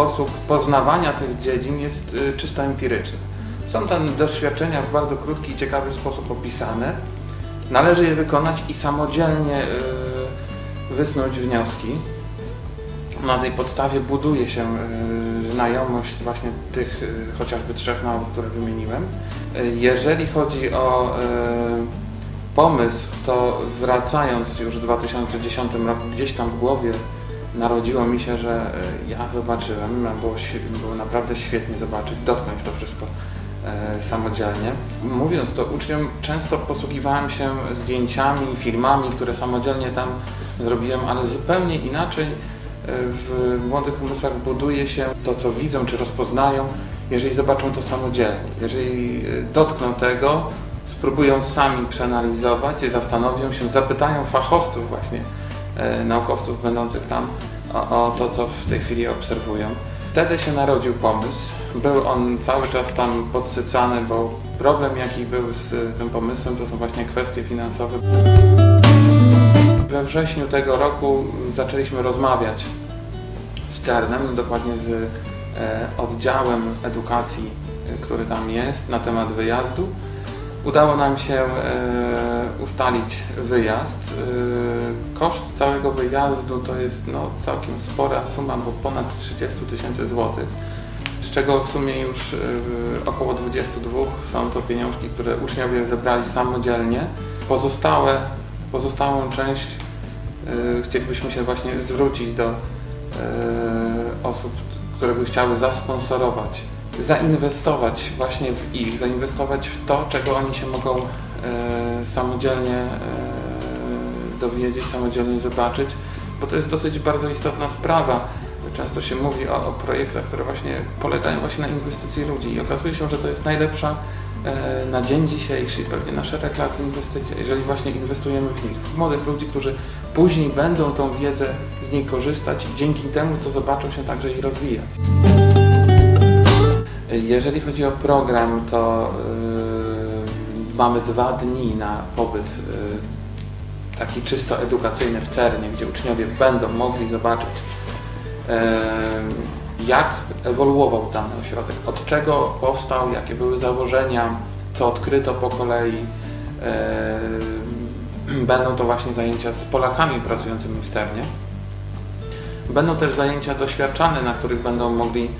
sposób poznawania tych dziedzin jest y, czysto empiryczny. Są tam doświadczenia w bardzo krótki i ciekawy sposób opisane. Należy je wykonać i samodzielnie y, wysnuć wnioski. Na tej podstawie buduje się y, znajomość właśnie tych chociażby trzech nauk, które wymieniłem. Jeżeli chodzi o pomysł, to wracając już w 2010 roku, gdzieś tam w głowie narodziło mi się, że y, ja zobaczyłem, było, było naprawdę świetnie zobaczyć, dotknąć to wszystko e, samodzielnie. Mówiąc to uczniom, często posługiwałem się zdjęciami, filmami, które samodzielnie tam zrobiłem, ale zupełnie inaczej e, w młodych umysłach buduje się to, co widzą czy rozpoznają, jeżeli zobaczą to samodzielnie. Jeżeli e, dotkną tego, spróbują sami przeanalizować, zastanowią się, zapytają fachowców właśnie, e, naukowców będących tam o, o to, co w tej chwili obserwują. Wtedy się narodził pomysł. Był on cały czas tam podsycany, bo problem jaki był z tym pomysłem to są właśnie kwestie finansowe. We wrześniu tego roku zaczęliśmy rozmawiać z CERN-em, dokładnie z e, oddziałem edukacji, e, który tam jest, na temat wyjazdu. Udało nam się e, ustalić wyjazd. E, koszt całego wyjazdu to jest no, całkiem spora suma, bo ponad 30 tysięcy złotych, z czego w sumie już e, około 22 są to pieniążki, które uczniowie zebrali samodzielnie. Pozostałe, pozostałą część e, chcielibyśmy się właśnie zwrócić do e, osób, które by chciały zasponsorować zainwestować właśnie w ich, zainwestować w to, czego oni się mogą e, samodzielnie e, dowiedzieć, samodzielnie zobaczyć, bo to jest dosyć bardzo istotna sprawa. Często się mówi o, o projektach, które właśnie polegają właśnie na inwestycji ludzi i okazuje się, że to jest najlepsza e, na dzień dzisiejszy, pewnie na szereg lat inwestycja, jeżeli właśnie inwestujemy w nich, w młodych ludzi, którzy później będą tą wiedzę z niej korzystać i dzięki temu, co zobaczą się także i rozwijać. Jeżeli chodzi o program, to yy, mamy dwa dni na pobyt yy, taki czysto edukacyjny w CERNie, gdzie uczniowie będą mogli zobaczyć, yy, jak ewoluował dany ośrodek, od czego powstał, jakie były założenia, co odkryto po kolei. Będą to właśnie zajęcia z Polakami pracującymi w CERNie. Będą też zajęcia doświadczane, na których będą mogli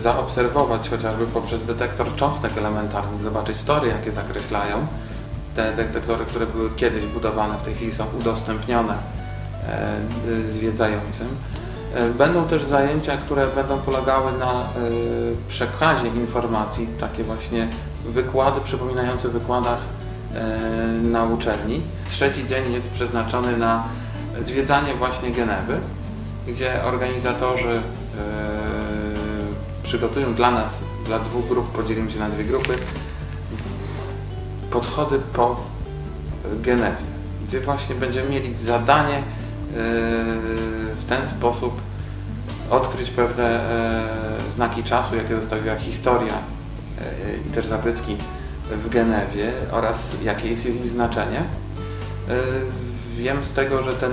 zaobserwować chociażby poprzez detektor cząstek elementarnych, zobaczyć tory, jakie zakreślają. Te detektory, które były kiedyś budowane, w tej chwili są udostępnione e, zwiedzającym. E, Będą też zajęcia, które będą polegały na e, przekazie informacji, takie właśnie wykłady przypominające wykładach e, na uczelni. Trzeci dzień jest przeznaczony na zwiedzanie właśnie Genewy, gdzie organizatorzy e, przygotują dla nas, dla dwóch grup, podzielimy się na dwie grupy, podchody po Genewie, gdzie właśnie będziemy mieli zadanie e, w ten sposób odkryć pewne e, znaki czasu, jakie zostawiła historia e, i też zabytki w Genewie oraz jakie jest ich znaczenie. E, Wiem z tego, że, ten,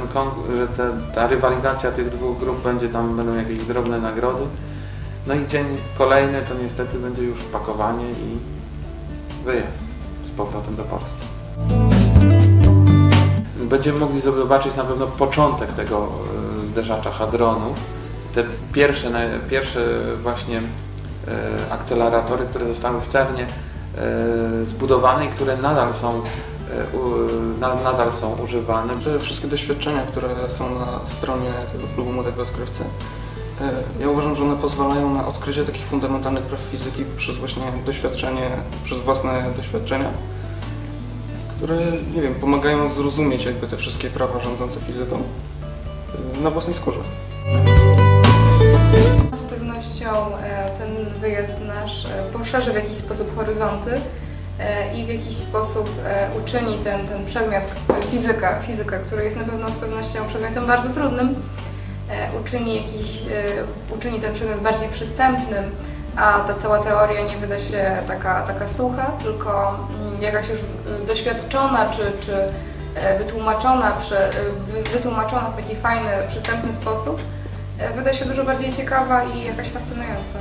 że te, ta rywalizacja tych dwóch grup będzie tam, będą jakieś drobne nagrody. No i dzień kolejny to niestety będzie już pakowanie i wyjazd z powrotem do Polski. Będziemy mogli zobaczyć na pewno początek tego e, zderzacza hadronów. Te pierwsze, pierwsze właśnie e, akceleratory, które zostały w CERNie e, zbudowane i które nadal są, nadal są używane. Wszystkie doświadczenia, które są na stronie tego klubu Młodego Odkrywcy, ja uważam, że one pozwalają na odkrycie takich fundamentalnych praw fizyki przez właśnie doświadczenie, przez własne doświadczenia, które, nie wiem, pomagają zrozumieć jakby te wszystkie prawa rządzące fizyką e, na własnej skórze. Z pewnością e, ten wyjazd nasz e, poszerzy w jakiś sposób horyzonty e, i w jakiś sposób e, uczyni ten, ten przedmiot fizyka, fizyka, który jest na pewno z pewnością przedmiotem bardzo trudnym, e, uczyni, jakiś, e, uczyni ten przedmiot bardziej przystępnym, a ta cała teoria nie wyda się taka, taka sucha, tylko mm, jakaś już e, doświadczona czy, czy e, wytłumaczona, e, wytłumaczona w taki fajny, przystępny sposób e, wyda się dużo bardziej ciekawa i jakaś fascynująca.